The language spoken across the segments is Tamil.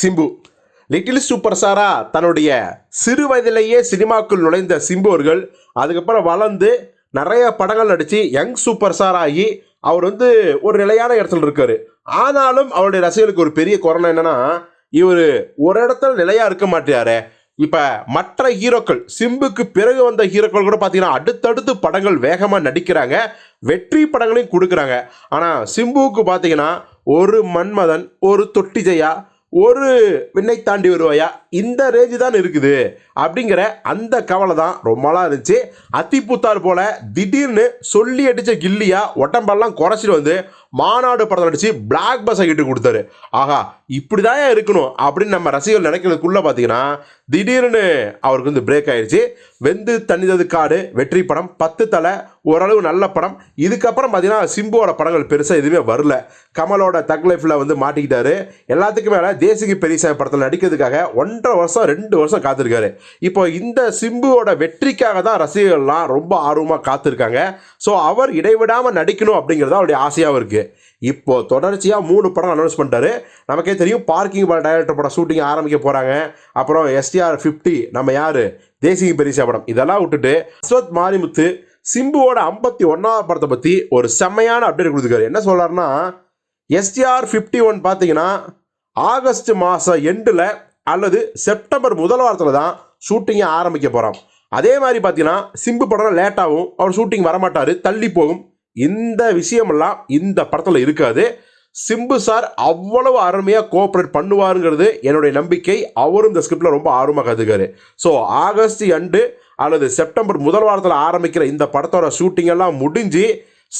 சிம்பு. லிட்டில் சூப்பர் ஸ்டாரா தன்னுடைய சிறு வயதிலேயே சினிமாக்குள் நுழைந்த சிம்பு அவர்கள் அதுக்கப்புறம் வளர்ந்து நிறைய படங்கள் நடித்து யங் சூப்பர் ஸ்டார் ஆகி அவர் வந்து ஒரு நிலையான இடத்துல இருக்கார். ஆனாலும் அவருடைய ரசிகர்களுக்கு ஒரு பெரிய கொரோனா என்னன்னா இவர் ஒரு இடத்துல நிலையாக இருக்க மாட்டாரு இப்போ மற்ற ஹீரோக்கள் சிம்புக்கு பிறகு வந்த ஹீரோக்கள் கூட பார்த்தீங்கன்னா அடுத்தடுத்து படங்கள் வேகமாக நடிக்கிறாங்க வெற்றி படங்களையும் கொடுக்குறாங்க. ஆனால் சிம்புவுக்கு பார்த்தீங்கன்னா ஒரு மன்மதன் ஒரு தொட்டிஜெயா ஒரு விண்ணை தாண்டி வருவாயா? இந்த ரேஞ்சு தான் இருக்குது. அப்படிங்கிற அந்த கவலை தான் ரொம்ப நாளாக இருந்துச்சு. அத்திப்புத்தார் போல திடீர்னு சொல்லி அடித்த கில்லியா உடம்பெல்லாம் குறைச்சிட்டு வந்து மாநாடு படத்தில் அடித்து பிளாக் பஸ்ஸை கிட்டு கொடுத்தாரு. ஆஹா இப்படி தான் இருக்கணும் அப்படின்னு நம்ம ரசிகர்கள் நினைக்கிறதுக்குள்ள பார்த்தீங்கன்னா திடீர்னு அவருக்கு வந்து பிரேக் ஆயிடுச்சு வெந்து தனிதது காடு வெற்றி படம் பத்து தலை ஓரளவு நல்ல படம். இதுக்கப்புறம் பார்த்தீங்கன்னா சிம்புவோட படங்கள் பெருசாக எதுவுமே வரல. கமலோட தக் லைஃப்பில் வந்து மாட்டிக்கிட்டாரு. எல்லாத்துக்கும் மேலே தேசிகி பெரியசாமி படத்தில் நடிக்கிறதுக்காக ஒன்றரை வருஷம் ரெண்டு வருஷம் காத்திருக்காரு. இப்போ இந்த சிம்புவோட வெற்றிக்காக தான் ரசிகர்கள்லாம் ரொம்ப ஆர்வமாக காத்திருக்காங்க. ஸோ அவர் இடைவிடாமல் நடிக்கணும் அப்படிங்கிறது அவருடைய ஆசையாகவும் இருக்குது இப்போது தொடர்ச்சியாக மூணு படம் அனௌன்ஸ் பண்ணிட்டாரு. நமக்கே தெரியும் பார்க்கிங் பட டைரக்டர் படம் ஷூட்டிங் ஆரம்பிக்க போகிறாங்க அப்புறம் எஸ்டிஆர் ஃபிஃப்டி நம்ம யார்? தேசிய பெரிசா படம். இதெல்லாம் விட்டுட்டு அஸ்வத் மாரிமுத்து சிம்புவோட ஐம்பத்தி ஒன்றாவது படத்தை பற்றி ஒரு செம்மையான அப்டேட் கொடுத்துருக்காரு. என்ன சொல்கிறாருன்னா எஸ்டிஆர் ஃபிஃப்டி ஒன் பார்த்தீங்கன்னா ஆகஸ்ட் மாதம் எண்டில் அல்லது செப்டம்பர் முதல் வாரத்தில் தான் ஷூட்டிங்கை ஆரம்பிக்க போகிறோம் அதே மாதிரி பார்த்தீங்கன்னா சிம்பு படம் லேட்டாகவும் அவர் ஷூட்டிங் வரமாட்டார் தள்ளி போகும். இந்த விஷயமெல்லாம் இந்த படத்தில் இருக்காது. சிம்பு சார் அவ்வளவு அருமையாக கோஆப்ரேட் பண்ணுவாருங்கிறது என்னுடைய நம்பிக்கை. அவரும் இந்த ஸ்கிரிப்டில் ரொம்ப ஆர்வமாக கற்றுக்காரு ஸோ ஆகஸ்ட் அண்டு அல்லது செப்டம்பர் முதல் வாரத்தில் ஆரம்பிக்கிற இந்த படத்தோட ஷூட்டிங் எல்லாம் முடிஞ்சு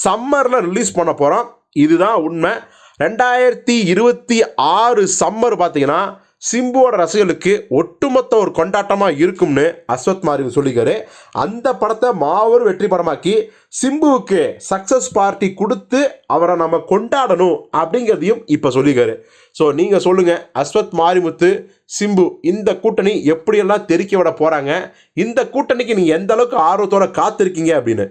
சம்மரில் ரிலீஸ் பண்ண போகிறோம் இதுதான் உண்மை. ரெண்டாயிரத்தி இருபத்தி ஆறு சம்மர் பார்த்தீங்கன்னா சிம்புவோட ரசிகர்களுக்கு ஒட்டுமொத்த ஒரு கொண்டாட்டமாக இருக்கும்னு அஸ்வத் மாரி சொல்லிக்காரு அந்த படத்தை மாபெரும் வெற்றி படமாக்கி சிம்புவுக்கு சக்ஸஸ் பார்ட்டி கொடுத்து அவரை நம்ம கொண்டாடணும் அப்படிங்கிறதையும் இப்போ சொல்லிக்காரு ஸோ நீங்கள் சொல்லுங்கள் அஸ்வத் மாரிமுத்து சிம்பு இந்த கூட்டணி எப்படியெல்லாம் தெறிக்க விட போகிறாங்க இந்த கூட்டணிக்கு நீங்கள் எந்த அளவுக்கு ஆர்வத்தோட காத்திருக்கீங்க அப்படின்னு.